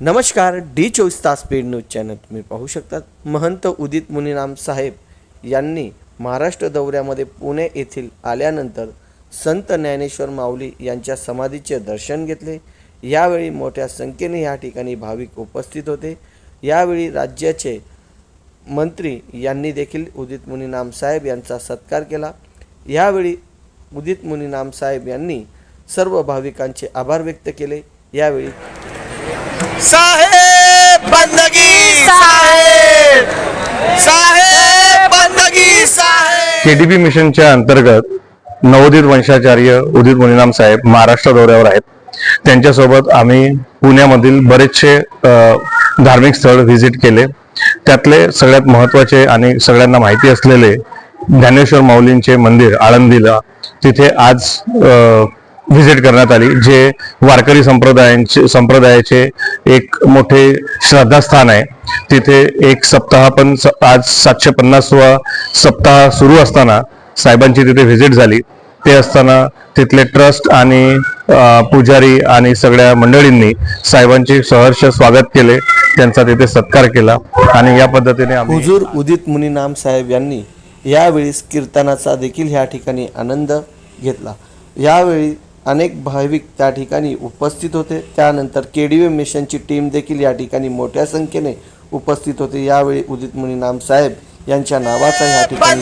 नमस्कार डी चोवीस तास पेड न्यूज चॅनल. तुम्ही पाहू शकतात महंत उदित मुनिनाम साहेब यांनी महाराष्ट्र दौऱ्यामध्ये पुणे येथील आल्यानंतर संत ज्ञानेश्वर माऊली यांच्या समाधीचे दर्शन घेतले. यावेळी मोठ्या संख्येने या ठिकाणी भाविक उपस्थित होते. यावेळी राज्याचे मंत्री यांनी देखील उदित मुनिनाम साहेब यांचा सत्कार केला. यावेळी उदित मुनिनाम साहेब यांनी सर्व भाविकांचे आभार व्यक्त केले. यावेळी साहेब बंदगी साहेब साहेब बंदगी साहेब मिशनच्या अंतर्गत नवोदित वंशाचार्य उदित मुनिनाम साहेब महाराष्ट्र दौऱ्यावर आहेत. त्यांच्यासोबत आम्ही पुण्यामधील बरेचसे धार्मिक स्थळ व्हिजिट केले. त्यातले सगळ्यात महत्त्वाचे आणि सगळ्यांना माहिती असलेले ज्ञानेश्वर माऊलींचे मंदिर आळंदीला तिथे आज व्हिजिट करण्यात आली जे वारकरी संप्रदायांचे संप्रदायाचे एक मोठे श्रद्धास्थान आहे. तिथे एक सप्ताह पण स- आज सातशे पन्नासवा सप्ताह सुरू असताना साहेबांची तिथे व्हिजिट झाली. ते असताना तिथले ट्रस्ट आणि पुजारी आणि सगळ्या मंडळींनी साहेबांचे सहर्ष स्वागत केले. त्यांचा तिथे सत्कार केला आणि या पद्धतीने हुजूर उदित मुनिनाम साहेब यांनी यावेळी कीर्तनाचा देखील ह्या ठिकाणी आनंद घेतला. यावेळी अनेक भाविक त्या ठिकाणी उपस्थित होते. त्यानंतर केडीवे मिशनची टीम देखील या ठिकाणी मोठ्या संख्येने उपस्थित होते. यावेळी उदित मुनिनाम साहेब यांच्या नावाचा या ठिकाणी